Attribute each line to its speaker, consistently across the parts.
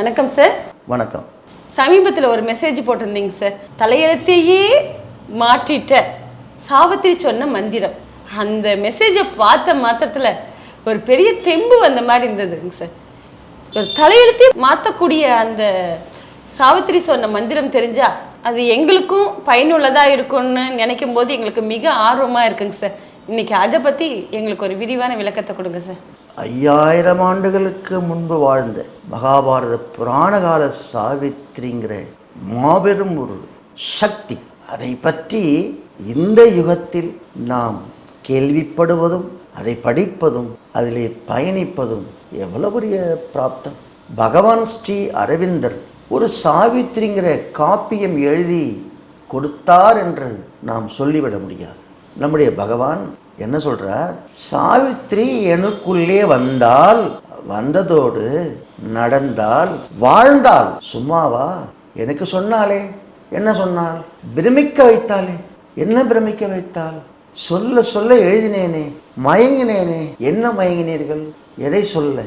Speaker 1: வணக்கம் சார்.
Speaker 2: வணக்கம்.
Speaker 1: சமீபத்தில் ஒரு மெசேஜ் போட்டிருந்தீங்க சார். தலையெழுத்தையே மாற்றிட்ட சாவித்திரி சொன்ன மந்திரம். அந்த மெசேஜை பார்த்த மாத்திரத்தில் ஒரு பெரிய தெம்பு வந்த மாதிரி இருந்ததுங்க சார். ஒரு தலையெழுத்தே மாற்றக்கூடிய அந்த சாவித்திரி சொன்ன மந்திரம் தெரிஞ்சா அது எங்களுக்கும் பயனுள்ளதாக இருக்கும்னு நினைக்கும் போது எங்களுக்கு மிக ஆர்வமாக இருக்குங்க சார். இன்னைக்கு அதை பற்றி எங்களுக்கு ஒரு விரிவான விளக்கத்தை கொடுங்க சார்.
Speaker 2: ஐயாயிரம் ஆண்டுகளுக்கு முன்பு வாழ்ந்த மகாபாரத புராணகால சாவித்திரிங்கிற மாபெரும் ஒரு சக்தி. அதை பற்றி இந்த யுகத்தில் நாம் கேள்விப்படுவதும் அதை படிப்பதும் அதிலே பயணிப்பதும் எவ்வளவு பெரிய பிராப்தம். பகவான் ஸ்ரீ அரவிந்தர் ஒரு சாவித்திரிங்கிற காப்பியம் எழுதி கொடுத்தார் என்று நாம் சொல்லிவிட முடியாது. நம்முடைய பகவான் என்ன சொல்கிறார் சாவித்ரி எனக்குள்ளே வந்தால் வந்ததோடு நடந்தால் வாழ்ந்தால். சும்மாவா? எனக்கு சொன்னாலே. என்ன சொன்னால் பிரமிக்க வைத்தாளே. என்ன பிரமிக்க வைத்தால் சொல்ல சொல்ல எழுதினேனே. மயங்கினேனே. என்ன மயங்கினீர்கள்? எதை சொல்ல?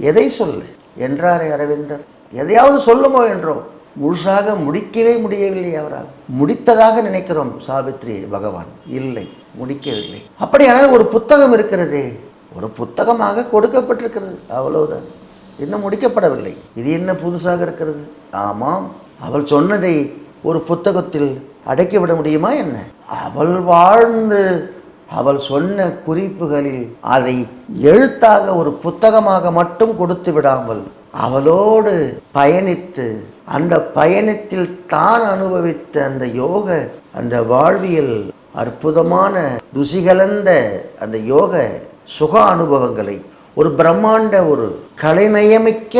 Speaker 2: எதை சொல்ல? என்றாரே அரவிந்தர். எதையாவது சொல்லுமோ என்றோம் முழுசாக முடிக்கவே முடியவில்லை அவரால். முடித்ததாக நினைக்கிறோம் சாவித்ரி பகவான். இல்லை முடிக்கவில்லை. அப்படியானால் ஒரு புத்தகம் இருக்கிறதே. ஒரு புத்தகமாக கொடுக்கப்பட்டிருக்கிறது. அவ்வளவுதான். இன்னும் முடிக்கப்படவில்லை. இது என்ன புதுசாக இருக்கிறது? ஆமாம். அவள் சொன்னதை ஒரு புத்தகத்தில் அடக்கிவிட முடியுமா என்ன? அவள் வாழ்ந்து அவள் சொன்ன குறிப்புகளில் அதை எழுத்தாக ஒரு புத்தகமாக மட்டும் கொடுத்து விடாமல் அவளோடு பயணித்து அந்த பயணத்தில் தான் அனுபவித்த அந்த யோக அந்த வாழ்வியல் அற்புதமான ருசிகலந்த அந்த யோக சுக அனுபவங்களை ஒரு பிரம்மாண்ட ஒரு கலைநயமிக்க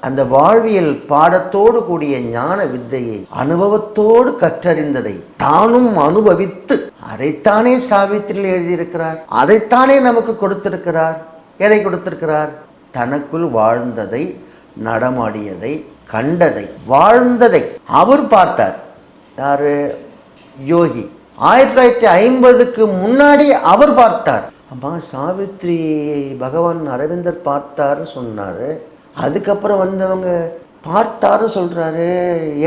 Speaker 2: அந்த வாழ்வியல் பாடத்தோடு கூடிய ஞான வித்தையை அனுபவத்தோடு கற்றறிந்ததை தானும் அனுபவித்து அதைத்தானே சாவித்திரியில் எழுதியிருக்கிறார் அதைத்தானே நமக்கு கொடுத்திருக்கிறார் எதை கொடுத்திருக்கிறார்? தனக்குள் வாழ்ந்ததை நடமாடியதை கண்டதை வாழ்ந்ததை அவர் பார்த்தார். யாரு? யோகி. ஆயிரத்தி தொள்ளாயிரத்தி ஐம்பதுக்கு முன்னாடி அவர் பார்த்தார். அப்பா சாவித்ரி பகவான் அரவிந்தர் பார்த்தாருன்னு சொன்னார். அதுக்கப்புறம் வந்தவங்க பார்த்தாரு சொல்கிறாரு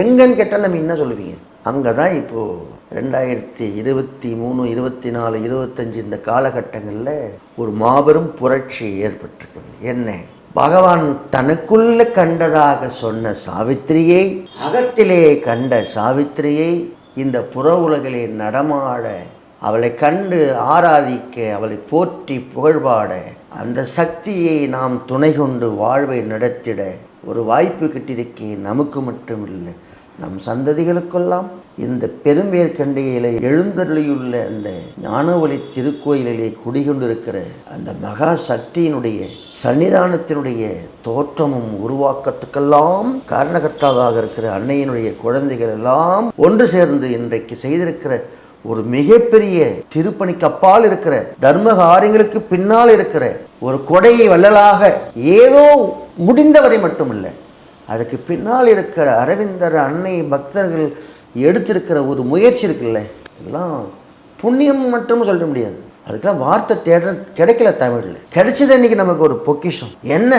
Speaker 2: எங்கன்னு கேட்டால் நம்ம என்ன சொல்லுவீங்க? அங்கே தான் இப்போது ரெண்டாயிரத்தி இருபத்தி மூணு இருபத்தி நாலு இருபத்தஞ்சி இந்த காலகட்டங்களில் ஒரு மாபெரும் புரட்சி ஏற்பட்டிருக்குது. என்ன? பகவான் தனக்குள்ள கண்டதாக சொன்ன சாவித்திரியை அகத்திலே கண்ட சாவித்திரியை இந்த புற உலகிலே நடமாட அவளை கண்டு ஆராதிக்க அவளை போற்றி புகழ்பாட அந்த சக்தியை நாம் துணை கொண்டு வாழ்வை நடத்திட ஒரு வாய்ப்பு கிட்டிருக்கே நமக்கு மட்டும் இல்லை நம் சந்ததிகளுக்கெல்லாம் இந்த பெரும்பேற்கண்டையிலே எழுந்தருளியுள்ள அந்த ஞானவழி திருக்கோயிலிலே குடிகொண்டிருக்கிற அந்த மகா சக்தியினுடைய சன்னிதானத்தினுடைய தோற்றமும் உருவாக்கத்துக்கெல்லாம் காரணகர்த்தாவாக இருக்கிற அன்னையினுடைய குழந்தைகள் எல்லாம் ஒன்று சேர்ந்து இன்றைக்கு செய்திருக்கிற ஒரு மிகப்பெரிய திருப்பணிக்கு அப்பால் இருக்கிற தர்ம காரியங்களுக்கு பின்னால் இருக்கிற ஒரு கொடையை வள்ளலாக ஏதோ முடிந்தவரை மட்டுமில்லை. அதுக்கு பின்னால் இருக்கிற அரவிந்தர் அன்னை பக்தர்கள் எடுத்திருக்கிற ஒரு முயற்சி இருக்குல்ல? இதெல்லாம் புண்ணியம் மட்டும் சொல்ல முடியாது. அதுக்கெல்லாம் வார்த்தை தேட கிடைக்கல தமிழில். கிடைச்சது இன்னைக்கு நமக்கு ஒரு பொக்கிஷம். என்ன?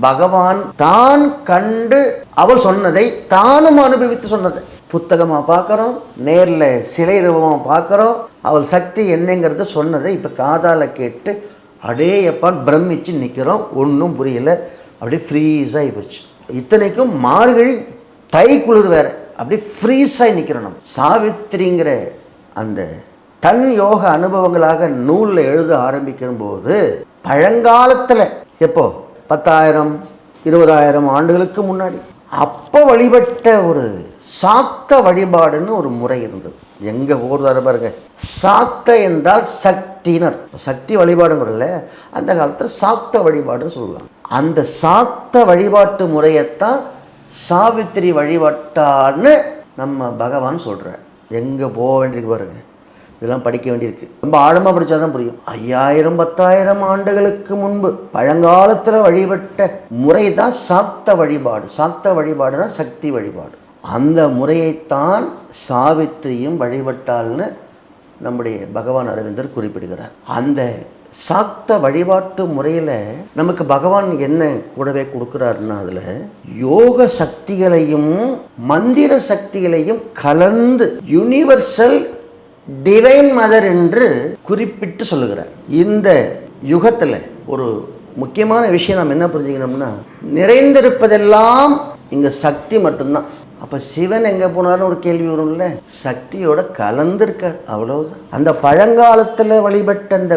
Speaker 2: பகவான் தான் கண்டு அவள் சொன்னதை தானும் அனுபவித்து சொன்னதை. புத்தகமாக பார்க்குறோம் நேரில் சிலை ரூபமாக பார்க்குறோம் அவள் சக்தி என்னங்கிறத சொன்னதை இப்போ காதால் கேட்டு அடே எப்பான் பிரமிச்சு நிற்கிறோம் ஒன்றும் புரியல. அப்படியே ஃப்ரீஸாகி போச்சு. இத்தனைக்கும் மார்கழி தை குளிர் வேறு. அப்படியே ஃப்ரீஸாக நிற்கிறோம் நம்ம சாவித்திரிங்கிற அந்த தன் யோக அனுபவங்களாக நூலில் எழுத ஆரம்பிக்கும் போது பழங்காலத்தில் எப்போ? பத்தாயிரம் இருபதாயிரம் ஆண்டுகளுக்கு முன்னாடி. அப்போ வழிபட்ட ஒரு சாத்த வழிபாடுன்னு ஒரு முறை இருந்தது. எங்கே ஊர் பாருங்க. சாத்த என்றால் சக்தினர் சக்தி வழிபாடுங்கிறதுல அந்த காலத்தில் சாத்த வழிபாடுன்னு சொல்லுவாங்க. அந்த சாத்த வழிபாட்டு முறையைத்தான் சாவித்திரி வழிபட்டான்னு நம்ம பகவான் சொல்கிறார் எங்கே போக வேண்டியிருக்கு பாருங்க. இதெல்லாம் படிக்க வேண்டியிருக்கு. ரொம்ப ஆழமாக படித்தா தான் புரியும். ஐயாயிரம் பத்தாயிரம் ஆண்டுகளுக்கு முன்பு பழங்காலத்தில் வழிபட்ட முறை தான் சாக்த வழிபாடு. சாக்த வழிபாடுனா சக்தி வழிபாடு. அந்த முறையைத்தான் சாவித்திரியும் வழிபட்டால்னு நம்முடைய பகவான் அரவிந்தர் குறிப்பிடுகிறார். அந்த சாக்த வழிபாட்டு முறையில் நமக்கு பகவான் என்ன கூடவே கொடுக்குறாருன்னா அதில் யோக சக்திகளையும் மந்திர சக்திகளையும் கலந்து யுனிவர்சல் டிவைன் மதர் என்று குறிப்பிட்டு சொல்லுகிறார். இந்த யுகத்தில் ஒரு முக்கியமான விஷயம் நம்ம என்ன புரிஞ்சுக்கணும்னா நிறைந்திருப்பதெல்லாம் இங்கே சக்தி மட்டும்தான். அப்போ சிவன் எங்கே போனாலும் ஒரு கேள்வி வரும்ல? சக்தியோட கலந்துருக்க அவ்வளவுதான். அந்த பழங்காலத்தில் வழிபட்ட அந்த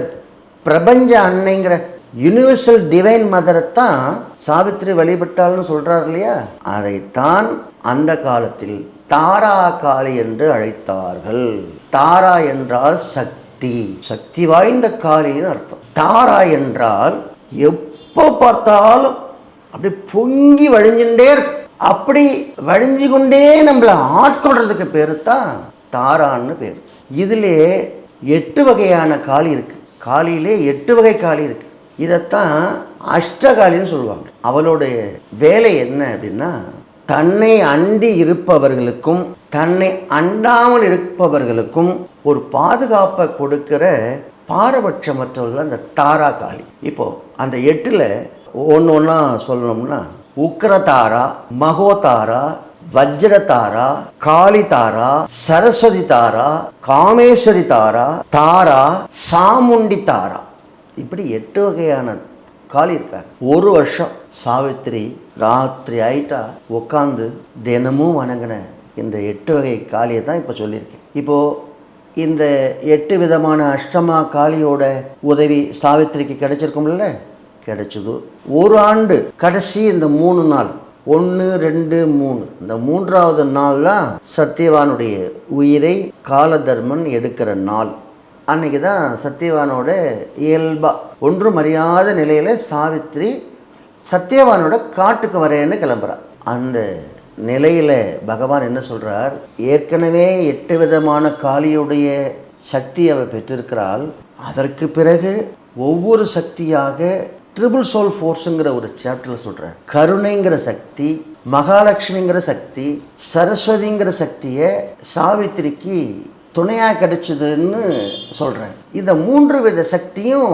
Speaker 2: பிரபஞ்ச அன்னைங்கிற யுனிவர்சல் டிவைன் மதரை தான் சாவித்திரி வழிபட்டாள்னு சொல்கிறார் இல்லையா? அதைத்தான் அந்த காலத்தில் தாரா காளி என்று அழைத்தார்கள். தாரா என்றால் சக்தி. சக்தி வாய்ந்த காளின்னு அர்த்தம். தாரா என்றால் எப்போ பார்த்தாலும் அப்படி பொங்கி வழிஞ்சுட்டே இருக்கும். அப்படி வழிஞ்சு கொண்டே நம்மளை ஆட்கொள்றதுக்கு பேர் தான் தாரான்னு பேர். இதிலே எட்டு வகையான காளி இருக்கு. காளியிலே எட்டு வகை காளி இருக்கு. இதைத்தான் அஷ்டகாலின்னு சொல்லுவாங்க. அவளுடைய வேலை என்ன அப்படின்னா தன்னை அண்டி இருப்பவர்களுக்கும் தன்னை அண்டாமல் இருப்பவர்களுக்கும் ஒரு பாதுகாப்பை கொடுக்கிற பாரபட்சமற்றவர்கள் அந்த தாரா காளி இப்போ அந்த எட்டில் ஒன்று ஒன்றா சொல்லணும்னா உக்ரதாரா மகோதாரா வஜ்ரதாரா காளி தாரா சரஸ்வதி தாரா காமேஸ்வரி தாரா தாரா சாமுண்டி தாரா இப்படி எட்டு வகையான காளி இருக்காங்க ஒரு வருஷம் சாவித்திரி ராத்திரி ஆயிட்டா உட்காந்து தினமும் வணங்கின இந்த எட்டு வகை காளியை தான் இப்போ சொல்லியிருக்கேன். இப்போ இந்த எட்டு விதமான அஷ்டமா காளியோட உதவி சாவித்திரிக்கு கிடைச்சிருக்கும்ல? கிடைச்சது. ஒரு ஆண்டு கடைசி இந்த மூணு நாள் ஒன்று ரெண்டு மூணு. இந்த மூன்றாவது நாள் தான் சத்யவானுடைய உயிரை காலதர்மன் எடுக்கிற நாள். அன்னைக்கு தான் சத்யவானோட இயல்பா ஒன்றும் அறியாத நிலையில் சாவித்திரி சத்யவானோட காட்டுக்கு வரேன்னு கிளம்புறார் அந்த நிலையில் பகவான் என்ன சொல்கிறார் ஏற்கனவே எட்டு விதமான காளியுடைய சக்தி அவர் பெற்றிருக்கிறாள். அதற்கு பிறகு ஒவ்வொரு சக்தியாக ட்ரிபிள் சோல் ஃபோர்ஸுங்கிற ஒரு சாப்டரில் சொல்கிறேன் கருணைங்கிற சக்தி மகாலட்சுமிங்கிற சக்தி சரஸ்வதிங்கிற சக்தியை சாவித்திரிக்கு துணையாக கிடைச்சதுன்னு சொல்கிறேன் இந்த மூன்று வித சக்தியும்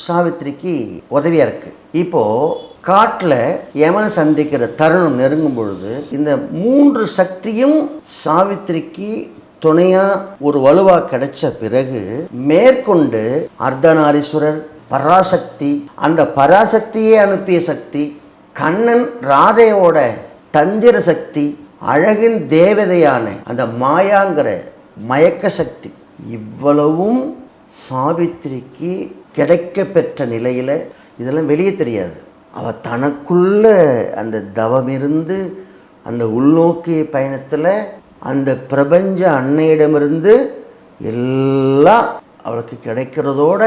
Speaker 2: சாவித்திரிக்கு உதவியாக இருக்குது இப்போது காட்டில் யமனை சந்திக்கிற தருணம் நெருங்கும் பொழுது இந்த மூன்று சக்தியும் சாவித்திரிக்கு துணையாக ஒரு வலுவாக கிடைச்ச பிறகு மேற்கொண்டு அர்த்தநாரீஸ்வரர் பராசக்தி. அந்த பராசக்தியே அனுப்பிய சக்தி கண்ணன் ராதையோட தந்திர சக்தி அழகின் தேவதையான அந்த மாயாங்கிற மயக்க சக்தி. இவ்வளவும் சாவித்திரிக்கு கிடைக்க பெற்ற நிலையில் இதெல்லாம் வெளியே தெரியாது. அவள் தனக்குள்ள அந்த தவம் இருந்து அந்த உள்நோக்கிய பயணத்தில் அந்த பிரபஞ்ச அன்னையிடமிருந்து எல்லாம் அவளுக்கு கிடைக்கிறதோட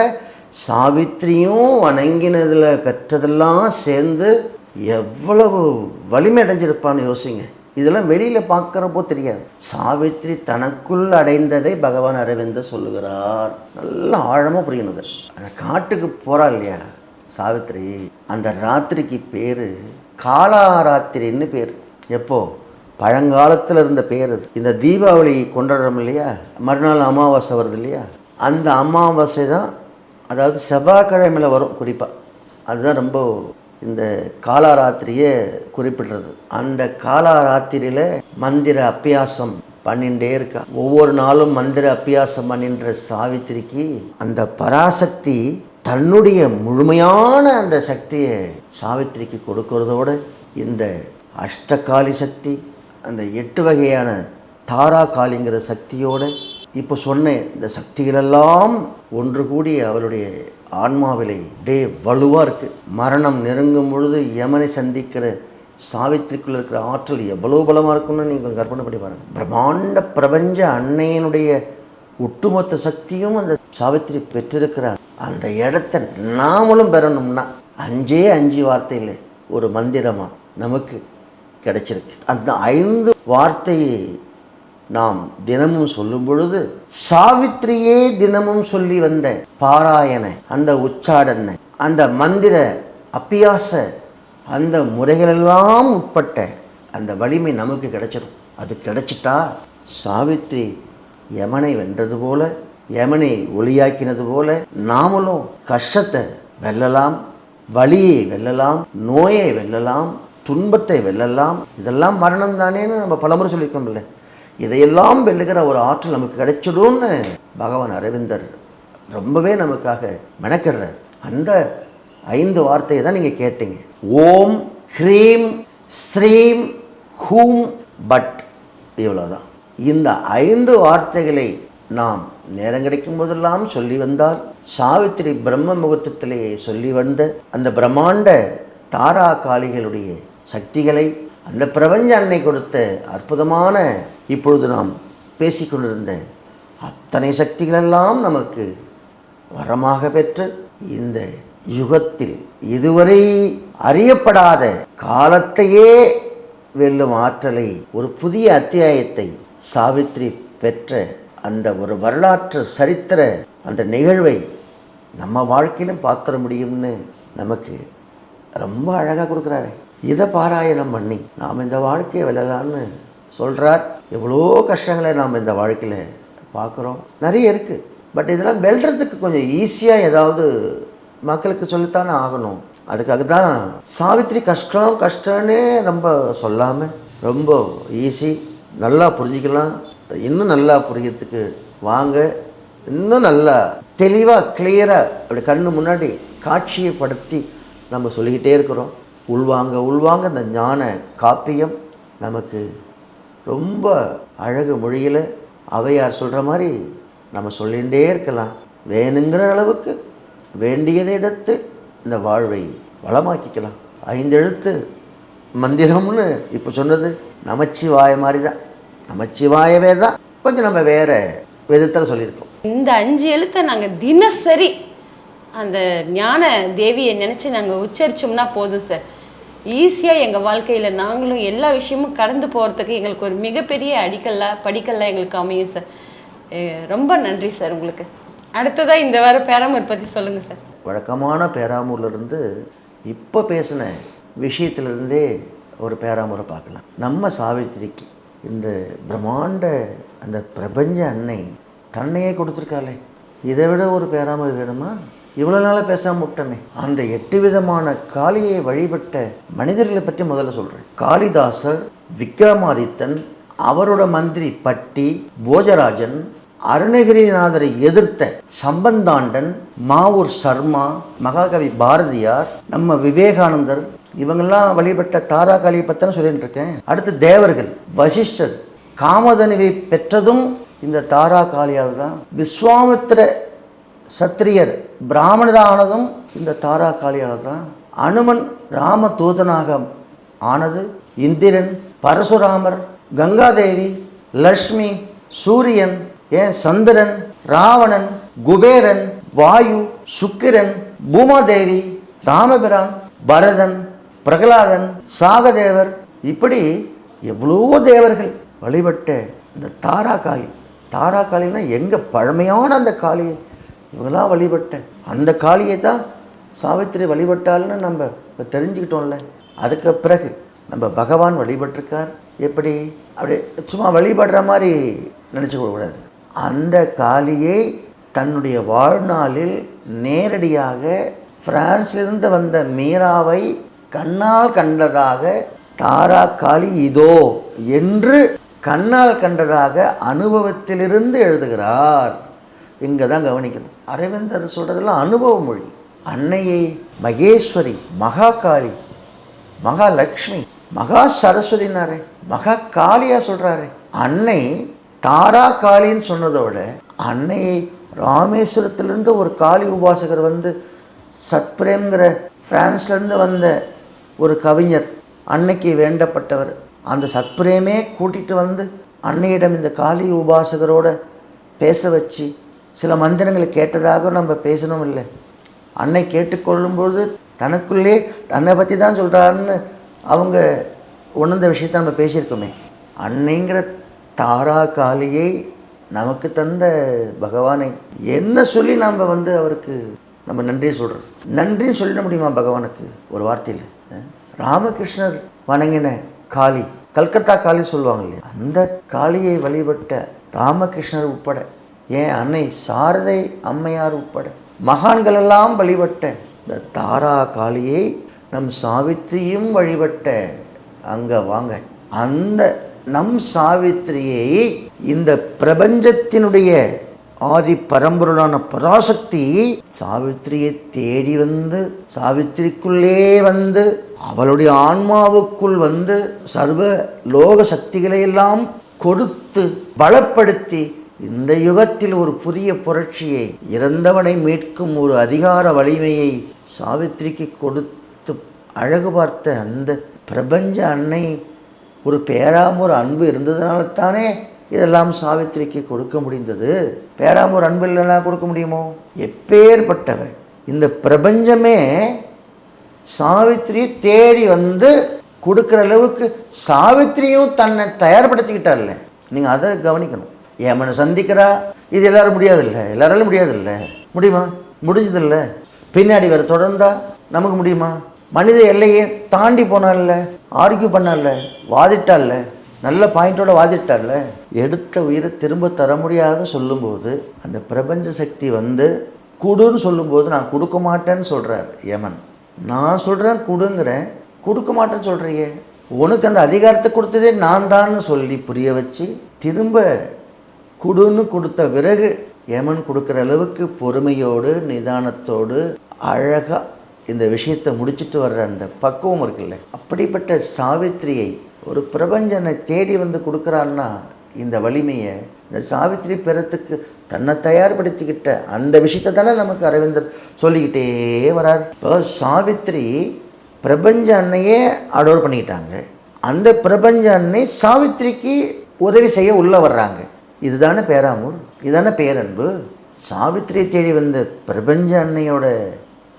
Speaker 2: சாவித்திரியும் வணங்கினதில் பெற்றதெல்லாம் சேர்ந்து எவ்வளவு வலிமை அடைஞ்சிருப்பான்னு யோசிங்க. இதெல்லாம் வெளியில் பார்க்குறப்போ தெரியாது. சாவித்திரி தனக்குள் அடைந்ததை பகவான் அரவிந்தர் சொல்லுகிறார். நல்லா ஆழமாக புரியணுது. அந்த காட்டுக்கு போகிறா இல்லையா? சாவித்திரி அந்த ராத்திரிக்கு பேர் காலாராத்திரின்னு பேர். எப்போ? பழங்காலத்தில் இருந்த பேர் இந்த தீபாவளி கொண்டாடுறோம் இல்லையா? மறுநாள் அமாவாசை வருது இல்லையா? அந்த அமாவாசை தான் அதாவது செவ்வாய்க்கிழமையில் வரும் குறிப்பாக அதுதான் ரொம்ப இந்த காலாராத்திரியை குறிப்பிடுறது. அந்த காலாராத்திரியில் மந்திர அப்பியாசம் பண்ணிகிட்டே இருக்கா. ஒவ்வொரு நாளும் மந்திர அபியாசம் பண்ணின்ற சாவித்திரிக்கு அந்த பராசக்தி தன்னுடைய முழுமையான அந்த சக்தியை சாவித்திரிக்கு கொடுக்கறதோட இந்த அஷ்டகாலி சக்தி அந்த எட்டு வகையான தாரா காளிங்கிற சக்தியோடு இப்போ சொன்ன இந்த சக்திகளெல்லாம் ஒன்று கூடி அவளுடைய ஆன்மாவிலே டே வலுவாக இருக்குது மரணம் நெருங்கும் பொழுது யமனை சந்திக்கிற சாவித்திரிக்குள்ள இருக்கிற ஆற்றல் எவ்வளோ பலமாக இருக்கும்னு நீங்கள் கற்பனை பண்ணி பாருங்கள் பிரம்மாண்ட பிரபஞ்ச அன்னையினுடைய ஒட்டுமொத்த சக்தியும் அந்த சாவித்திரி பெற்றிருக்கிறார் அந்த இடத்த நாமளும் பெறணும்னா அஞ்சே அஞ்சு வார்த்தையில் ஒரு மந்திரமாக நமக்கு கிடைச்சிருக்கு. அந்த ஐந்து வார்த்தையை நாம் தினமும் சொல்லும் பொழுது சாவித்திரியே தினமும் சொல்லி வந்த பாராயண அந்த உச்சாடன அந்த மந்திர அப்பியாச அந்த முறைகளெல்லாம் உட்பட்ட அந்த வலிமை நமக்கு கிடைச்சிடும் அது கிடைச்சிட்டா சாவித்திரி யமனை வென்றது போல யமனை ஒளியாக்கினது போல நாமளும் கஷ்டத்தை வெல்லலாம் வலியை வெல்லலாம் நோயை வெல்லலாம் துன்பத்தை வெல்லலாம் இதெல்லாம் மரணம் தானேன்னு நம்ம பலமுறை சொல்லியிருக்கோம்ல. இதையெல்லாம் வெல்லுகிற ஒரு ஆற்றல் நமக்கு கிடைச்சிடும்னு பகவான் அரவிந்தர் ரொம்பவே நமக்காக மெனக்கிடுறார். அந்த ஐந்து வார்த்தையை தான் நீங்கள் கேட்டீங்க. ஓம் ஹ்ரீம் ஸ்ரீம் ஹூம் பட் இவ்வளோதான் இந்த ஐந்து வார்த்தைகளை நாம் நேரம் கிடைக்கும் போதெல்லாம் சொல்லி வந்தால் சாவித்திரி பிரம்ம முகூர்த்தத்திலேயே சொல்லி வந்த அந்த பிரம்மாண்ட தாரா காளிகளுடைய சக்திகளை அந்த பிரபஞ்ச அன்னை கொடுத்த அற்புதமான இப்பொழுது நாம் பேசிக்கொண்டிருந்த அத்தனை சக்திகளெல்லாம் நமக்கு வரமாக பெற்று இந்த யுகத்தில் இதுவரை அறியப்படாத காலத்தையே வெல்லும் ஆற்றலை ஒரு புதிய அத்தியாயத்தை சாவித்ரி பெற்ற அந்த ஒரு வரலாற்று சரித்திர அந்த நிகழ்வை நம்ம வாழ்க்கையிலும் பார்த்துட முடியும்னு நமக்கு ரொம்ப அழகாக கொடுக்குறாரு. இதை பாராயணம் பண்ணி நாம் இந்த வாழ்க்கையை வெல்லலான்னு சொல்கிறார் எவ்வளோ கஷ்டங்களை நாம் இந்த வாழ்க்கையில் பார்க்குறோம். நிறைய இருக்குது பட் இதெல்லாம் வெல்றதுக்கு கொஞ்சம் ஈஸியாக ஏதாவது மக்களுக்கு சொல்லித்தானே ஆகணும். அதுக்காக தான் சாவித்திரி கஷ்டம் கஷ்டம்னே ரொம்ப சொல்லாமல் ரொம்ப ஈஸி. நல்லா புரிஞ்சிக்கலாம். இன்னும் நல்லா புரியறதுக்கு வாங்க. இன்னும் நல்லா தெளிவாக கிளியராக அப்படி கண்ணு முன்னாடி காட்சியைப்படுத்தி நம்ம சொல்லிக்கிட்டே இருக்கிறோம். உள்வாங்க உள்வாங்க இந்த ஞான காப்பியம் நமக்கு ரொம்ப அழகு மொழியில் அவையார் சொல்கிற மாதிரி நம்ம சொல்லிகிட்டே இருக்கலாம். வேணுங்கிற அளவுக்கு வேண்டியதை எடுத்து இந்த வாழ்வை வளமாக்கிக்கலாம். ஐந்து எழுத்து மந்திரம்னு இப்போ சொன்னது நமச்சிவாய மாதிரி தான் நமச்சிவாயவே தான். கொஞ்சம் நம்ம வேறு விதத்தில் சொல்லியிருக்கோம்
Speaker 1: இந்த அஞ்சு எழுத்தை நாங்கள் தினசரி அந்த ஞான தேவியை நினச்சி நாங்கள் உச்சரிச்சோம்னா போதும் சார். ஈஸியாக எங்கள் வாழ்க்கையில் நாங்களும் எல்லா விஷயமும் கடந்து போகிறதுக்கு எங்களுக்கு ஒரு மிகப்பெரிய அடிக்கல்லாக படிக்கல்லாக எங்களுக்கு அமையும் சார் ரொம்ப நன்றி சார் உங்களுக்கு. அடுத்ததாக இந்த வார பேராமூர் பற்றி சொல்லுங்கள் சார்
Speaker 2: வழக்கமான பேராமூர்லேருந்து இப்போ பேசின விஷயத்திலிருந்தே ஒரு பேராமுறை பார்க்கலாம். நம்ம சாவித்திரிக்கு இந்த பிரம்மாண்ட அந்த பிரபஞ்ச அன்னை தன்னையே கொடுத்துருக்காளே. இதை விட ஒரு பேராமூர் வேணுமா? இவ்வளோ நாளாக பேசாமல் விட்டனே அந்த எட்டு விதமான காளியை வழிபட்ட மனிதர்களை பற்றி முதல்ல சொல்கிறேன் காளிதாசர் விக்ரமாதித்தன் அவரோட மந்திரி பட்டி போஜராஜன் அருணகிரிநாதரை எதிர்த்த சம்பந்தாண்டன் மாவூர் சர்மா மகாகவி பாரதியார் நம்ம விவேகானந்தர் இவங்கெல்லாம் வழிபட்ட தாரா காளியை பற்றின சொல்லிட்டு இருக்கேன். அடுத்து தேவர்கள் வசிஷ்டர் காமதனுவை பெற்றதும் இந்த தாரா காளியால் தான் விஸ்வாமித்திர சத்திரியர் பிராமணரானதும் இந்த தாரா காளியால் தான் அனுமன் ராம தூதனாக ஆனது இந்திரன் பரசுராமர் கங்காதேவி லக்ஷ்மி சூரியன் ஏன் சந்திரன் ராவணன் குபேரன் வாயு சுக்கிரன் பூமாதேவி ராமபிரான் பரதன் பிரகலாதன் சாகதேவர் இப்படி எவ்வளோ தேவர்கள் வழிபட்ட இந்த தாரா காளி தாரா காளினா எங்கள் பழமையான அந்த காளியை? இவங்களாம் வழிபட்ட அந்த காளியை தான் சாவித்திரி வழிபட்டாள்னு நம்ம இப்போ தெரிஞ்சுக்கிட்டோம்ல. அதுக்கு பிறகு நம்ம பகவான் வழிபட்டிருக்கார். எப்படி? அப்படி சும்மா வழிபடுற மாதிரி நினச்சிக்க கூடாது. அந்த காளியை தன்னுடைய வாழ்நாளில் நேரடியாக பிரான்சிலிருந்து வந்த மீராவை கண்ணால் கண்டதாக தாரா காளி இதோ என்று கண்ணால் கண்டதாக அனுபவத்திலிருந்து எழுதுகிறார். இங்கே தான் கவனிக்கணும். அரவிந்தர் சொல்கிறதெல்லாம் அனுபவ மொழி. அன்னையை மகேஸ்வரி மகாகாளி மகாலட்சுமி மகா சரஸ்வதினாரே மகா காளியா சொல்கிறாரு அன்னை தாரா காளின்னு சொன்னதோட அன்னையை ராமேஸ்வரத்துலேருந்து ஒரு காளி உபாசகர் வந்து சத்பிரேம்ங்கிற ஃப்ரான்ஸ்லேருந்து வந்த ஒரு கவிஞர் அன்னைக்கு வேண்டப்பட்டவர். அந்த சத்பிரேமே கூட்டிகிட்டு வந்து அன்னையிடம் இந்த காளி உபாசகரோட பேச வச்சு சில மந்திரங்களை கேட்டதாக நம்ம பேசணும் இல்லை அன்னை கேட்டுக்கொள்ளும்போது தனக்குள்ளே தன்னை பற்றி தான் சொல்கிறாருன்னு அவங்க உணர்ந்த விஷயத்தை நம்ம பேசியிருக்கோமே. அன்னைங்கிற தாரா காளியை நமக்கு தந்த பகவானை என்ன சொல்லி நாம் வந்து அவருக்கு நம்ம நன்றி சொல்கிறது நன்றின்னு சொல்லிட முடியுமா பகவானுக்கு? ஒரு வார்த்தையில் ராமகிருஷ்ணர் வணங்கின காளி கல்கத்தா காளி சொல்லுவாங்க இல்லையா? அந்த காளியை வழிபட்ட ராமகிருஷ்ணர் உட்பட ஏன் அன்னை சாரதை அம்மையார் உட்பட? மகான்களெல்லாம் வழிபட்ட இந்த தாரா காளியை நம் சாவித்திரியும் வழிபட்ட. அங்கே வாங்க. அந்த நம் சாவித்திரியை இந்த பிரபஞ்சத்தினுடைய ஆதி பரம்பொருளான பராசக்தி சாவித்திரியை தேடி வந்து சாவித்திரிக்குள்ளே வந்து அவளுடைய ஆன்மாவுக்குள் வந்து சர்வ லோக சக்திகளை எல்லாம் கொடுத்து பலப்படுத்தி இந்த யுகத்தில் ஒரு புதிய புரட்சியை இறந்தவனை மீட்கும் ஒரு அதிகார வலிமையை சாவித்திரிக்கு கொடுத்து அழகு பார்த்த அந்த பிரபஞ்ச அன்னை ஒரு பேராமூர் அன்பு இருந்ததுனால தானே இதெல்லாம் சாவித்திரிக்கு கொடுக்க முடிந்தது? பேராமூர் அன்பு இல்லைன்னா கொடுக்க முடியுமோ? எப்பேற்பட்டவன் இந்த பிரபஞ்சமே சாவித்திரியை தேடி வந்து கொடுக்குற அளவுக்கு சாவித்திரியும் தன்னை தயார்படுத்திக்கிட்டார்ல. நீங்கள் அதை கவனிக்கணும். ஏமனை சந்திக்கிறா? இது எல்லாரும் முடியாதுல்ல? எல்லாராலும் முடியாதுல்ல? முடியுமா? முடிஞ்சதில்ல. பின்னாடி வேற தொடர்ந்தா நமக்கு முடியுமா? மனித எல்லையை தாண்டி போனால ஆர்கியூ பண்ணால வாதிட்டால நல்ல பாயிண்டோட வாதிட்டால எடுத்த உயிரை திரும்ப தர முடியாத சொல்லும்போது அந்த பிரபஞ்ச சக்தி வந்து குடுன்னு சொல்லும்போது நான் கொடுக்க மாட்டேன்னு சொல்கிறார் யமன். நான் சொல்கிறேன் கொடுங்கிறேன். கொடுக்க மாட்டேன்னு சொல்கிறியே உனக்கு அந்த அதிகாரத்தை கொடுத்ததே நான் தான்னு சொல்லி புரிய வச்சு திரும்ப குடுன்னு கொடுத்த பிறகு ஏமன் கொடுக்குற அளவுக்கு பொறுமையோடு நிதானத்தோடு அழகாக இந்த விஷயத்தை முடிச்சுட்டு வர்ற அந்த பக்குவம் இருக்குல்ல? அப்படிப்பட்ட சாவித்திரியை ஒரு பிரபஞ்சனை தேடி வந்து கொடுக்குறான்னா இந்த வலிமையை இந்த சாவித்திரி பெறத்துக்கு தன்னை தயார்படுத்திக்கிட்ட அந்த விஷயத்தை தானே நமக்கு அரவிந்தர் சொல்லிக்கிட்டே வரார். இப்போ சாவித்திரி பிரபஞ்ச அன்னையே அடோர் பண்ணிக்கிட்டாங்க. அந்த பிரபஞ்ச அன்னை சாவித்திரிக்கு உதவி செய்ய உள்ளே வர்றாங்க. இதுதானே பேராமூர் இதுதானே பேரன்பு? சாவித்திரியை தேடி வந்த பிரபஞ்ச அன்னையோட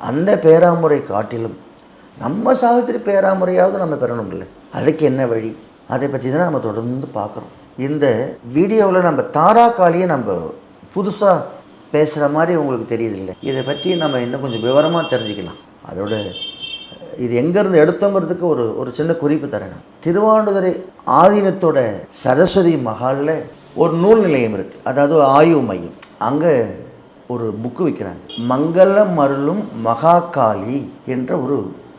Speaker 2: அந்த பேராமுறை காட்டிலும் நம்ம சாவித்திரி பேராமுறையாவது நம்ம பெறணும்ல? அதுக்கு என்ன வழி? அதை பற்றி தான் நம்ம தொடர்ந்து பார்க்குறோம். இந்த வீடியோவில் நம்ம தாரா காளியை நம்ம புதுசாக பேசுகிற மாதிரி உங்களுக்கு தெரியுதில்ல? இதை பற்றி நம்ம இன்னும் கொஞ்சம் விவரமாக தெரிஞ்சுக்கலாம். அதோட இது எங்கேருந்து எடுத்தோங்கிறதுக்கு ஒரு ஒரு சின்ன குறிப்பு தரேன் திருவாண்டுதுறை ஆதீனத்தோட சரஸ்வதி மஹாலில் ஒரு நூல் நிலையம் இருக்குது அதாவது ஆய்வு மையம். அங்கே ஒரு புக்கு விற்கிறாங்க மங்களம் அருளும் மகாகாளி என்ற ஒரு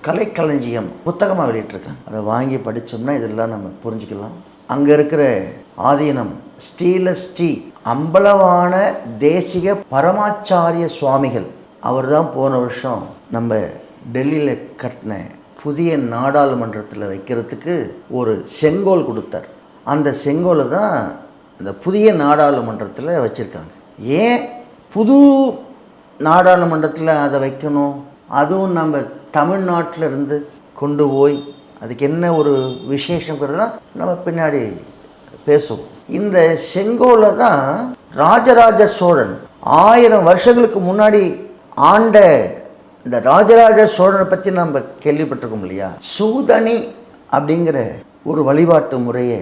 Speaker 2: கலைக்களஞ்சியம் புத்தகமாக வெளியிட்டிருக்காங்க. அதை வாங்கி படித்தோம்னா இதெல்லாம் நம்ம புரிஞ்சுக்கலாம். அங்கே இருக்கிற ஆதீனம் ஸ்டீல ஸ்ரீ அம்பலவான தேசிக பரமாச்சாரிய சுவாமிகள் அவர் தான் போன வருஷம் நம்ம டெல்லியில் கட்டின புதிய நாடாளுமன்றத்தில் வைக்கிறதுக்கு ஒரு செங்கோல் கொடுத்தார். அந்த செங்கோலை தான் இந்த புதிய நாடாளுமன்றத்தில் வச்சுருக்காங்க. ஏன் புது நாடாளுமன்றத்தில் அதை வைக்கணும்? அதுவும் நம்ம தமிழ்நாட்டில் இருந்து கொண்டு போய் அதுக்கு என்ன ஒரு விசேஷங்கிறதுனா நம்ம பின்னாடி பேசுவோம். இந்த செங்கோலை தான் ராஜராஜ சோழன் ஆயிரம் வருஷங்களுக்கு முன்னாடி ஆண்ட இந்த ராஜராஜ சோழனை பற்றி நம்ம கேள்விப்பட்டிருக்கோம் இல்லையா? சூதனி அப்படிங்கிற ஒரு வழிபாட்டு முறையை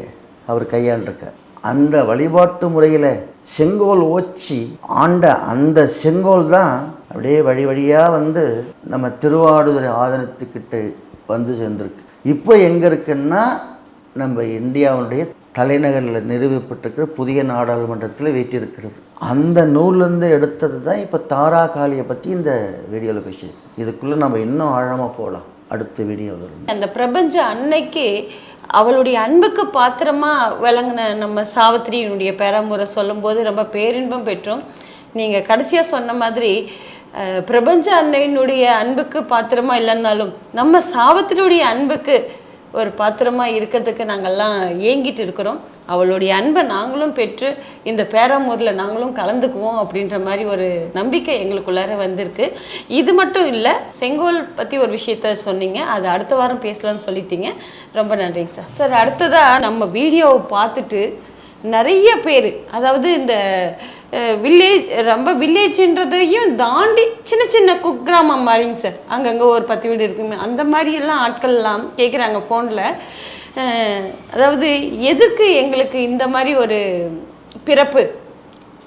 Speaker 2: அவர் கையாண்டிருக்கார். அந்த வழிபாட்டு முறையில் செங்கோல் ஓச்சி ஆண்ட அந்த செங்கோல் தான் அப்படியே வழி வழியாக வந்து நம்ம திருவாடுதுறை ஆதனத்துக்கிட்ட வந்து சேர்ந்துருக்கு. இப்போ எங்கே இருக்குன்னா நம்ம இந்தியாவுடைய தலைநகரில் நிறுவப்பட்டிருக்கிற புதிய நாடாளுமன்றத்தில் வீட்டிருக்கிறது அந்த நூல்லேருந்து எடுத்தது தான் இப்போ தாரா காளியை பற்றி இந்த வீடியோவில் பேசியிருக்கு இதுக்குள்ளே நம்ம இன்னும் ஆழமாக போகலாம் அடுத்த வீடியோவில்
Speaker 1: அந்த பிரபஞ்ச அன்னைக்கு அவளுடைய அன்புக்கு பாத்திரமா விளங்கின நம்ம சாவித்திரியினுடைய பேராமுறை சொல்லும்போது ரொம்ப பேரின்பம் பெற்றோம். நீங்கள் கடைசியாக சொன்ன மாதிரி பிரபஞ்ச அன்னையினுடைய அன்புக்கு பாத்திரமா இல்லைன்னாலும் நம்ம சாவித்திரியுடைய அன்புக்கு ஒரு பாத்திரமா இருக்கிறதுக்கு நாங்கள்லாம் ஏங்கிட்டு இருக்கிறோம். அவளுடைய அன்பை நாங்களும் பெற்று இந்த பேராமூரில் நாங்களும் கலந்துக்குவோம் அப்படின்ற மாதிரி ஒரு நம்பிக்கை எங்களுக்குள்ளார வந்திருக்கு. இது மட்டும் இல்லை செங்கோல் பற்றி ஒரு விஷயத்த சொன்னீங்க. அது அடுத்த வாரம் பேசலாம்னு சொல்லிட்டீங்க. ரொம்ப நன்றிங்க சார். சார் அடுத்ததாக நம்ம வீடியோவை பார்த்துட்டு நிறைய பேர் அதாவது இந்த வில்லேஜ் ரொம்ப வில்லேஜ்ன்றதையும் தாண்டி சின்ன சின்ன குக்கிராமம் மாதிரிங்க சார். அங்கங்கே ஒரு பத்து வீடு இருக்குங்க அந்த மாதிரியெல்லாம் ஆட்கள்லாம் கேட்குறாங்க ஃபோனில் அதாவது எதுக்கு எங்களுக்கு இந்த மாதிரி ஒரு பிறப்பு?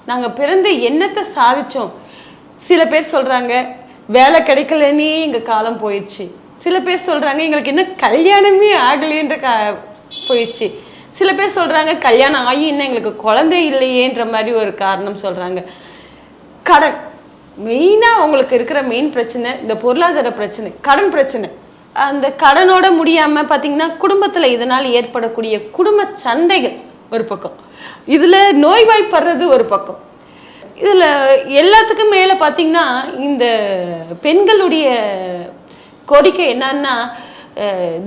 Speaker 1: நாங்கள் பிறந்து என்னத்தை சாதித்தோம் சில பேர் சொல்கிறாங்க வேலை கிடைக்கலன்னே எங்கள் காலம் போயிடுச்சு. சில பேர் சொல்கிறாங்க எங்களுக்கு இன்னும் கல்யாணமே ஆகலைன்ற கா போயிடுச்சு. சில பேர் சொல்றாங்க கல்யாணம் ஆகி இன்னும் எங்களுக்கு குழந்தை இல்லையேன்ற மாதிரி ஒரு காரணம் சொல்றாங்க. கடன் மெயினாக அவங்களுக்கு இருக்கிற மெயின் பிரச்சனை இந்த பொருளாதார பிரச்சனை கடன் பிரச்சனை. அந்த கடனோட முடியாமல் பார்த்தீங்கன்னா குடும்பத்தில் இதனால் ஏற்படக்கூடிய குடும்ப சந்தைகள் ஒரு பக்கம். இதில் நோய்வாய்ப்படுறது ஒரு பக்கம். இதில் எல்லாத்துக்கும் மேலே பார்த்தீங்கன்னா இந்த பெண்களுடைய கோரிக்கை என்னன்னா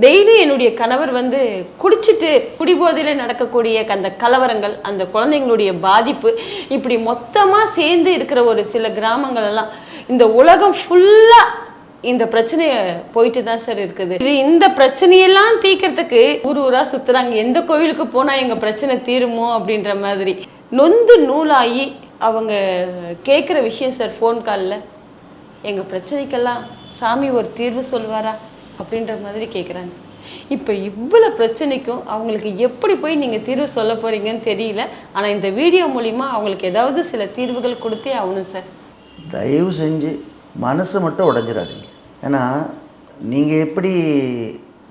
Speaker 1: டெய்லி என்னுடைய கணவர் வந்து குடிச்சிட்டு குடிபோதையில் நடக்கக்கூடிய அந்த கலவரங்கள் அந்த குழந்தைங்களுடைய பாதிப்பு இப்படி மொத்தமாக சேர்ந்து இருக்கிற ஒரு சில கிராமங்கள் எல்லாம் இந்த உலகம் ஃபுல்லாக இந்த பிரச்சனைய போயிட்டு தான் சார் இருக்குது. இது இந்த பிரச்சனையெல்லாம் தீக்கிறதுக்கு ஊர் ஊரா சுத்துறாங்க. எந்த கோவிலுக்கு போனா எங்க பிரச்சனை தீருமோ அப்படின்ற மாதிரி. நொந்து நூலாகி அவங்க கேட்குற விஷயம் சார் ஃபோன் காலில் எங்கள் பிரச்சனைக்கெல்லாம் சாமி ஒரு தீர்வு சொல்வாரா? அப்படின்ற மாதிரி கேட்குறாங்க இப்போ இவ்வளோ பிரச்சனைக்கும் அவங்களுக்கு எப்படி போய் நீங்கள் தீர்வு சொல்ல போகிறீங்கன்னு தெரியல. ஆனால் இந்த வீடியோ மூலிமா அவங்களுக்கு ஏதாவது சில தீர்வுகள் கொடுத்தே ஆகணும் சார்.
Speaker 2: தயவு செஞ்சு மனசு மட்டும் உடஞ்சிடாதீங்க. ஏன்னா நீங்கள் எப்படி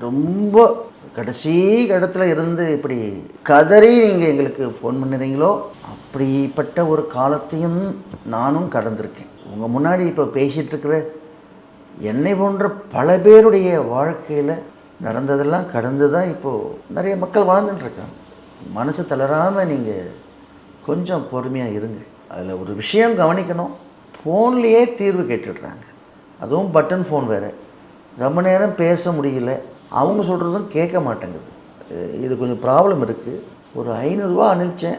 Speaker 2: ரொம்ப கடைசி இடத்துல இருந்து இப்படி கதறி நீங்கள் எங்களுக்கு ஃபோன் பண்ணுறீங்களோ அப்படிப்பட்ட ஒரு காலத்தையும் நானும் கடந்திருக்கேன். உங்கள் முன்னாடி இப்போ பேசிகிட்டு இருக்கிற என்னை போன்ற பல பேருடைய வாழ்க்கையில் நடந்ததெல்லாம் கடந்து தான் இப்போது நிறைய மக்கள் வாழ்ந்துட்டுருக்காங்க மனசு தளராமல் நீங்கள் கொஞ்சம் பொறுமையாக இருங்க. அதில் ஒரு விஷயம் கவனிக்கணும். ஃபோன்லேயே தீர்வு கேட்டுடுறாங்க. அதுவும் பட்டன் ஃபோன் வேறு. ரொம்ப நேரம் பேச முடியல. அவங்க சொல்கிறதும் கேட்க மாட்டேங்குது. இது கொஞ்சம் ப்ராப்ளம் இருக்குது ஒரு ஐநூறுரூவா அனுப்பிச்சேன்.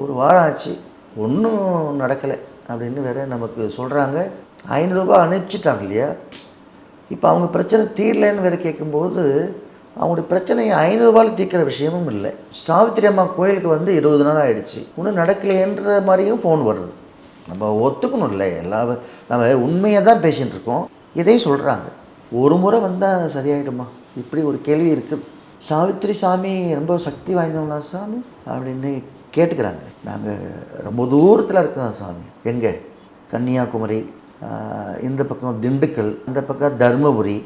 Speaker 2: ஒரு வாரம் ஆச்சு. ஒன்றும் நடக்கலை அப்படின்னு வேறு நமக்கு சொல்கிறாங்க ஐநூறுரூபா அனுப்பிச்சிட்டாங்க இல்லையா? இப்போ அவங்க பிரச்சனை தீரலைன்னு வேறு கேட்கும்போது அவங்களுடைய பிரச்சனையை ஐநூறுரூவாயில் தீர்க்கிற விஷயமும் இல்லை. சாவித்திரி அம்மா கோயிலுக்கு வந்து இருபது நாள் ஆகிடுச்சு ஒன்றும் நடக்கலைன்ற மாதிரியும் ஃபோன் வருது. நம்ம ஒத்துக்கணும் இல்லை. எல்லா நம்ம உண்மையை தான் பேசிகிட்டு இருக்கோம். இதே சொல்கிறாங்க ஒரு முறை வந்தால் சரியாயிடுமா? இப்படி ஒரு கேள்வி இருக்குது சாவித்திரி சாமி ரொம்ப சக்தி வாய்ந்தவங்களா சாமி? அப்படின்னு கேட்டுக்கிறாங்க. நாங்கள் ரொம்ப தூரத்தில் இருக்கோம் சாமி. எங்கே? கன்னியாகுமரி. இந்த பக்கம் திண்டுக்கல் இந்த பக்கம் தருமபுரி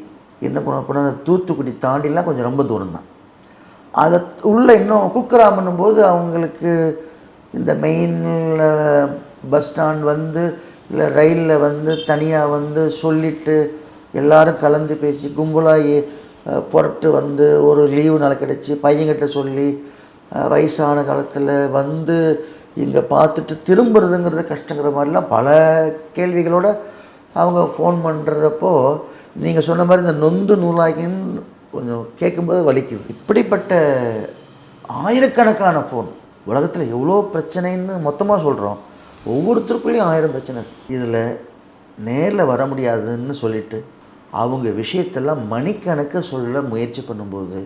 Speaker 2: என்ன பண்ண போனால் தூத்துக்குடி தாண்டிலாம் கொஞ்சம் ரொம்ப தூரம் தான் அதை உள்ளே இன்னும் குக்கராமன்னும் போது அவங்களுக்கு இந்த மெயினில் பஸ் ஸ்டாண்ட் வந்து இல்லை ரயிலில் வந்து தனியாக வந்து சொல்லிட்டு எல்லோரும் கலந்து பேசி கும்பலாகி புறட்டு வந்து ஒரு லீவு நாள் கிடச்சி பையன்கிட்ட சொல்லி வயசான காலத்தில் வந்து இங்கே பார்த்துட்டு திரும்புறதுங்கிறது கஷ்டங்கிற மாதிரிலாம் பல கேள்விகளோட அவங்க ஃபோன் பண்ணுறப்போ நீங்கள் சொன்ன மாதிரி இந்த நொந்து நூலாகின்னு கொஞ்சம் கேட்கும்போது வலிக்குது. இப்படிப்பட்ட ஆயிரக்கணக்கான ஃபோன் உலகத்தில் எவ்வளோ பிரச்சனைன்னு மொத்தமாக சொல்கிறோம் ஒவ்வொருத்தருக்குள்ளேயும் ஆயிரம் பிரச்சனை. இதில் நேரில் வர முடியாதுன்னு சொல்லிட்டு அவங்க விஷயத்தெல்லாம் மணிக்கணக்க சொல்ல முயற்சி பண்ணும்போது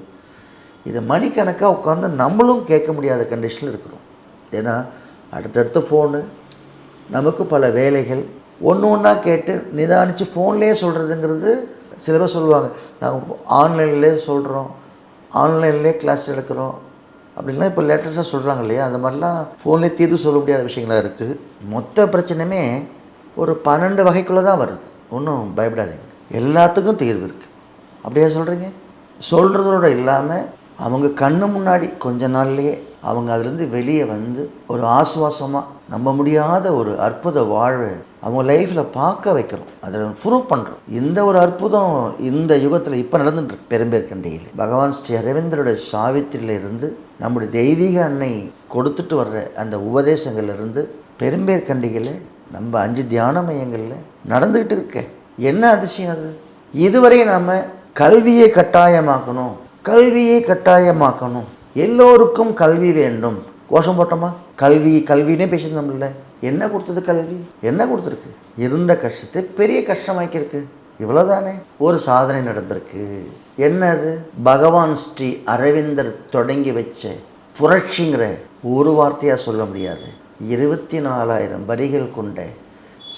Speaker 2: இதை மணிக்கணக்காக உட்காந்து நம்மளும் கேட்க முடியாத கண்டிஷனில் இருக்கிறோம். ஏன்னா அடுத்தடுத்த ஃபோனு நமக்கு பல வேலைகள் ஒன்று ஒன்றா கேட்டு நிதானித்து ஃபோன்லேயே சொல்கிறதுங்கிறது சில பேர் சொல்லுவாங்க. நாங்கள் ஆன்லைன்லேயே சொல்கிறோம் ஆன்லைன்லேயே கிளாஸ் எடுக்கிறோம் அப்படின்லாம் இப்போ லேட்டஸ்ட்டாக சொல்கிறாங்க இல்லையா? அந்த மாதிரிலாம் ஃபோன்லேயே தீர்வு சொல்ல முடியாத விஷயங்களாக இருக்குது மொத்த பிரச்சனையுமே ஒரு பன்னெண்டு வகைக்குள்ளே தான் வருது. ஒன்றும் பயப்படாதீங்க. எல்லாத்துக்கும் தீர்வு இருக்குது அப்படியே சொல்கிறீங்க சொல்கிறதோட இல்லாமல் அவங்க கண்ணு முன்னாடி கொஞ்ச நாள்லேயே அவங்க அதுலேருந்து வெளியே வந்து ஒரு ஆசுவாசமாக நம்ப முடியாத ஒரு அற்புத வாழ்வை அவங்க லைஃப்பில் பார்க்க வைக்கிறோம் அதை ப்ரூவ் பண்ணுறோம் இந்த ஒரு அற்புதம் இந்த யுகத்தில் இப்போ நடந்துட்டு இருக்கு. பெரும்பேற்கண்டியில். பகவான் ஸ்ரீ அரவிந்தருடைய சாவித்திரியிலிருந்து நம்முடைய தெய்வீக அன்னை கொடுத்துட்டு வர்ற அந்த உபதேசங்கள்லேருந்து பெரும்பேற்கண்டிகளை நம்ம அஞ்சு தியான மையங்களில் நடந்துக்கிட்டு இருக்க. என்ன அதிசயம் அது? இதுவரை நாம் கல்வியை கட்டாயமாக்கணும். கல்வியை கட்டாயமாக்கணும். எல்லோருக்கும் கல்வி வேண்டும். கோஷம் போட்டோமா? கல்வி கல்வினே பேசியிருந்தோம்ல என்ன கொடுத்தது கல்வி? என்ன கொடுத்துருக்கு? இருந்த கஷ்டத்தை பெரிய கஷ்டமாக்கியிருக்கு இவ்வளோதானே ஒரு சாதனை நடந்திருக்கு. என்னது? பகவான் ஸ்ரீ அரவிந்தர் தொடங்கி வச்ச புரட்சிங்கிற ஒரு வார்த்தையாக சொல்ல முடியாது. இருபத்தி நாலாயிரம் வரிகள் கொண்ட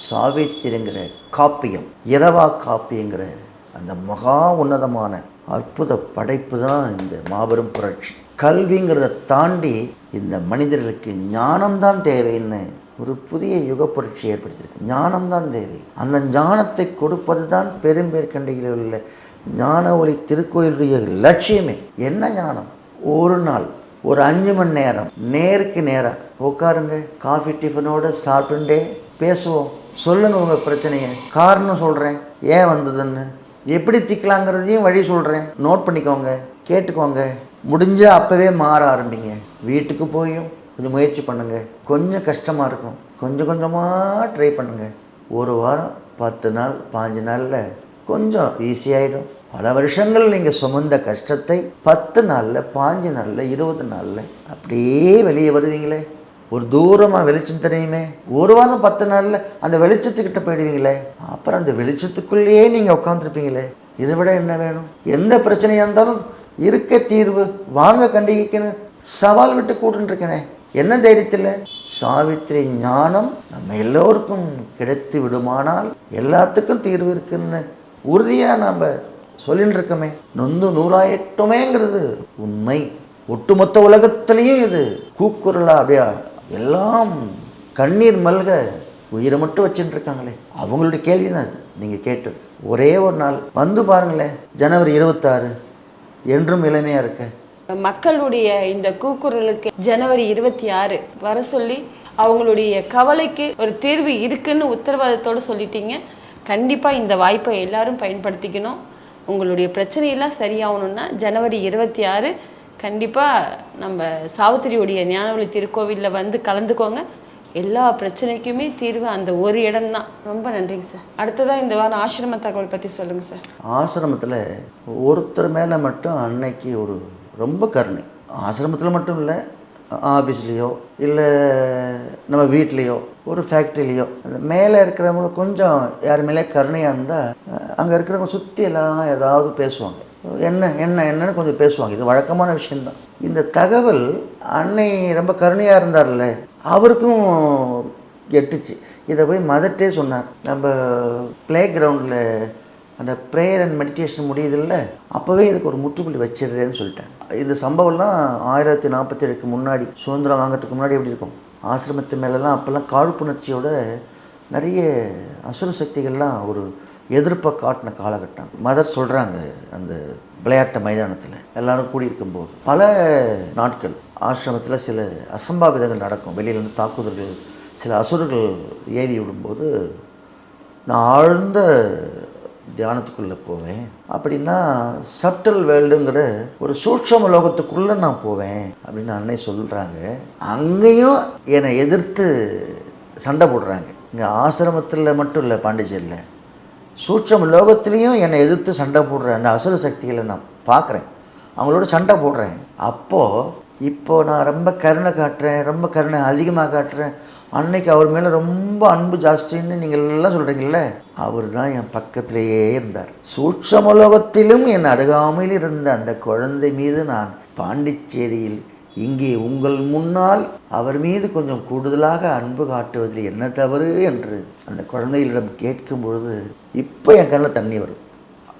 Speaker 2: சாவித்திரிங்கிற காப்பியம் இரவா காப்பியங்கிற அந்த மகா உன்னதமான அற்புத படைப்பு தான் இந்த மாபெரும் புரட்சி. கல்விங்கிறத தாண்டி இந்த மனிதர்களுக்கு ஞானம்தான் தேவைன்னு ஒரு புதிய யுக புரட்சி ஏற்படுத்தியிருக்கு. ஞானம்தான் தேவை. அந்த ஞானத்தை கொடுப்பது தான் பெரும்பேற்கண்டையில் உள்ள ஞான ஒளி திருக்கோயிலுடைய லட்சியமே. என்ன ஞானம்? ஒரு நாள் ஒரு அஞ்சு மணி நேரம் நேருக்கு நேராக உட்காருங்க காஃபி டிஃபனோட சாப்பிட்டுண்டே பேசுவோம். சொல்லுங்கள் உங்கள் பிரச்சனையை. காரணம் சொல்கிறேன் ஏன் வந்ததுன்னு? எப்படி திக்கலாங்கிறதையும் வழி சொல்கிறேன் நோட் பண்ணிக்கோங்க கேட்டுக்கோங்க. முடிஞ்சால் அப்போவே மாற ஆரம்பிங்க. வீட்டுக்கு போயும் கொஞ்சம் முயற்சி பண்ணுங்க. கொஞ்சம் கஷ்டமாக இருக்கும். கொஞ்சம் கொஞ்சமாக ட்ரை பண்ணுங்க. ஒரு வாரம் பத்து நாள் பாஞ்சு நாளில் கொஞ்சம் ஈஸியாயிடும் பல வருஷங்கள் நீங்கள் சுமந்த கஷ்டத்தை பத்து நாளில் பாஞ்சு நாளில் இருபது நாளில் அப்படியே வெளியே வருவீங்களே. ஒரு தூரமாக வெளிச்சம் தெரியுமே. ஒரு வாரம் பத்து நாளில் அந்த வெளிச்சத்துக்கிட்ட போயிடுவீங்களே. அப்புறம் அந்த வெளிச்சத்துக்குள்ளேயே நீங்கள் உட்காந்துருப்பீங்களே இதை விட என்ன வேணும்? எந்த பிரச்சனையாக இருந்தாலும் இருக்க தீர்வு வாங்க கண்டிக்கணும் சவால் விட்டு கூட்டுருக்கேனே என்ன தைரியத்தில்? சாவித்திரி ஞானம் நம்ம எல்லோருக்கும் கிடைத்து விடுமானால் எல்லாத்துக்கும் தீர்வு இருக்குன்னு உறுதியாக நாம் சொல்லின்னு இருக்கோமே நொந்து நூலாயிட்டோமேங்கிறது உண்மை. ஒட்டுமொத்த உலகத்திலையும் இது கூக்குரலா அப்படியா? எல்லாம் கண்ணீர் மல்க உயிரை மட்டும் வச்சுட்டு இருக்காங்களே அவங்களுடைய கேள்வி தான் அது. நீங்கள் கேட்டு ஒரே ஒரு நாள். வந்து பாருங்களேன். ஜனவரி இருபத்தாறு. என்றும் இளமையாக இருக்க?
Speaker 1: மக்களுடைய இந்த கூக்குரலுக்கு ஜனவரி இருபத்தி ஆறு. வர சொல்லி அவங்களுடைய கவலைக்கு ஒரு தீர்வு இருக்குன்னு உத்தரவாதத்தோடு சொல்லிட்டீங்க. கண்டிப்பாக இந்த வாய்ப்பை எல்லாரும் பயன்படுத்திக்கணும். உங்களுடைய பிரச்சனையெல்லாம் சரியாகணும்னா ஜனவரி இருபத்தி ஆறு கண்டிப்பாக நம்ம சாவித்திரியுடைய ஞானவழி திருக்கோவிலில் வந்து கலந்துக்கோங்க. எல்லா பிரச்சனைக்குமே தீர்வு அந்த ஒரு இடம்தான். ரொம்ப நன்றிங்க சார். அடுத்ததாக இந்த வாரம் ஆசிரம தகவல் பற்றி சொல்லுங்கள் சார்.
Speaker 2: ஆசிரமத்தில் ஒருத்தர் மேலே மட்டும் அன்னைக்கு ஒரு ரொம்ப கருணை. ஆசிரமத்தில் மட்டும் இல்லை ஆஃபீஸ்லேயோ இல்லை நம்ம வீட்லேயோ ஒரு ஃபேக்ட்ரிலேயோ மேலே இருக்கிறவங்க கொஞ்சம் யார் மேலே கருணையாக இருந்தால் அங்கே இருக்கிறவங்க சுற்றி எல்லாம் ஏதாவது பேசுவாங்க. என்ன என்ன என்னன்னு கொஞ்சம் பேசுவாங்க. இது வழக்கமான விஷயம்தான். இந்த தகவல் அன்னை ரொம்ப கருணையாக இருந்தார்ல அவருக்கும் எட்டுச்சு இதை போய் மதர்ட்டே சொன்னார். நம்ம ப்ளே கிரவுண்டில் அந்த ப்ரேயர் அண்ட் மெடிடேஷன் முடியுதில்ல அப்போவே இதுக்கு ஒரு முற்றுப்புள்ளி வச்சிடுறேன்னு சொல்லிட்டேன் இந்த சம்பவம்லாம் ஆயிரத்தி நாற்பத்தி ஏழுக்கு முன்னாடி சுதந்திரம் வாங்கிறதுக்கு முன்னாடி எப்படி இருக்கும்? ஆசிரமத்து மேலெல்லாம் அப்போல்லாம் காழ்ப்புணர்ச்சியோட நிறைய அசுர சக்திகள்லாம் ஒரு எதிர்ப்பை காட்டின காலகட்டம். மதர் சொல்கிறாங்க அந்த விளையாட்டு மைதானத்தில் எல்லோரும் கூடியிருக்கும் போது பல நாட்கள் ஆசிரமத்தில் சில அசம்பாவிதங்கள் நடக்கும். வெளியிலேருந்து தாக்குதல்கள் சில அசுரர்கள் ஏறி விடும்போது நான் ஆழ்ந்த தியானத்துக்குள்ளே போவேன். அப்படின்னா சப்டல் வேர்ல்டுங்கிற ஒரு சூட்சம லோகத்துக்குள்ளே நான் போவேன் அப்படின்னு அன்னை சொல்கிறாங்க அங்கேயும் என்னை எதிர்த்து சண்டை போடுறாங்க. இங்கே ஆசிரமத்தில் மட்டும் இல்லை பாண்டிச்சேரியில். சூட்சம லோகத்துலேயும் என்னை எதிர்த்து சண்டை போடுற அந்த அசுர சக்திகளை நான் பார்க்குறேன். அவங்களோட சண்டை போடுறேன். அப்போது இப்போது நான் ரொம்ப கருணை காட்டுறேன் ரொம்ப கருணை அதிகமாக காட்டுறேன். அன்னைக்கு அவர் மேலே ரொம்ப அன்பு ஜாஸ்தின்னு நீங்கள் எல்லாம் சொல்கிறீங்கல்ல அவர் தான் என் பக்கத்திலேயே இருந்தார். சூட்சமலோகத்திலும் என் அருகாமையில் இருந்த அந்த குழந்தை மீது நான் பாண்டிச்சேரியில் இங்கே உங்கள் முன்னால் அவர் மீது கொஞ்சம் கூடுதலாக அன்பு காட்டுவதில் என்ன தவறு என்று அந்த குழந்தைகளிடம் கேட்கும் பொழுது இப்போ என் கண்ணில் தண்ணி வருது.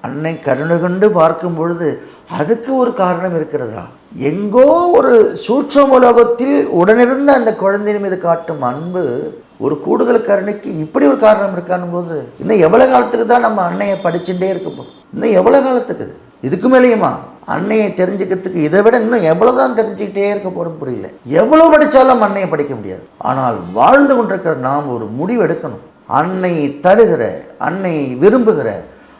Speaker 2: அன்னை கருணை கண்டு பார்க்கும் பொழுது அதுக்கு ஒரு காரணம் இருக்கிறதா? எங்கோ ஒரு சூட்சமலோகத்தில் உடனிருந்த அந்த குழந்தையின் மீது காட்டும் அன்பு ஒரு கூடுதல் கருணைக்கு இப்படி ஒரு காரணம் இருக்கான்னு போது இன்னும் எவ்வளோ காலத்துக்கு தான் நம்ம அன்னையை படிச்சுட்டே இருக்கப்போ இன்னும் எவ்வளோ காலத்துக்கு இதுக்கு மேலேயுமா? அன்னையை தெரிஞ்சுக்கிறதுக்கு இதை விட இன்னும் எவ்வளோ தான் தெரிஞ்சுக்கிட்டே இருக்க போகிறோம் புரியல. எவ்வளோ படித்தாலும் அன்னையை படிக்க முடியாது. ஆனால் வாழ்ந்து கொண்டிருக்கிற நாம் ஒரு முடிவு எடுக்கணும். அன்னை தருகிற அன்னை விரும்புகிற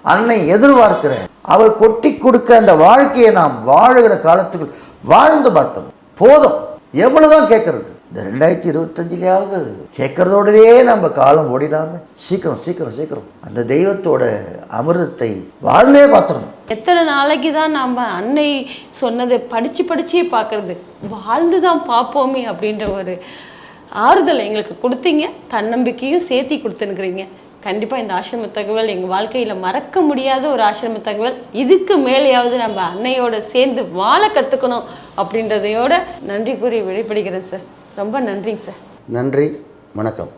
Speaker 2: அன்னை எதிர்பார்க்கிற அவர் கொட்டி கொடுக்க அந்த வாழ்க்கையை நாம் வாழுகிற காலத்துக்குள் வாழ்ந்து பார்த்தோம். போதும். எவ்வளவுதான் கேட்கறது? இந்த ரெண்டாயிரத்தி இருபத்தஞ்சிலேயாவது கேட்கறதோடவே நம்ம காலம் ஓடிடாம சீக்கிரம் சீக்கிரம் சீக்கிரம் அந்த தெய்வத்தோட அமிர்தத்தை வாழ்ந்தே பார்த்துடணும்.
Speaker 1: எத்தனை நாளைக்கு தான் நம்ம அன்னை சொன்னதை படித்து படிச்சே பார்க்கறது? வாழ்ந்து தான் பார்ப்போமே அப்படின்ற ஒரு ஆறுதல் எங்களுக்கு கொடுத்தீங்க. தன்னம்பிக்கையும் சேர்த்தி கொடுத்துனுக்குறீங்க கண்டிப்பாக இந்த ஆசிரம தகவல் எங்கள் வாழ்க்கையில் மறக்க முடியாத ஒரு ஆசிரம தகவல். இதுக்கு மேலேயாவது நம்ம அன்னையோட சேர்ந்து வாழ கற்றுக்கணும் அப்படின்றதையோட நன்றி கூறி வெளிப்படுகிறேன் சார். ரொம்ப நன்றிங்க சார்.
Speaker 2: நன்றி வணக்கம்.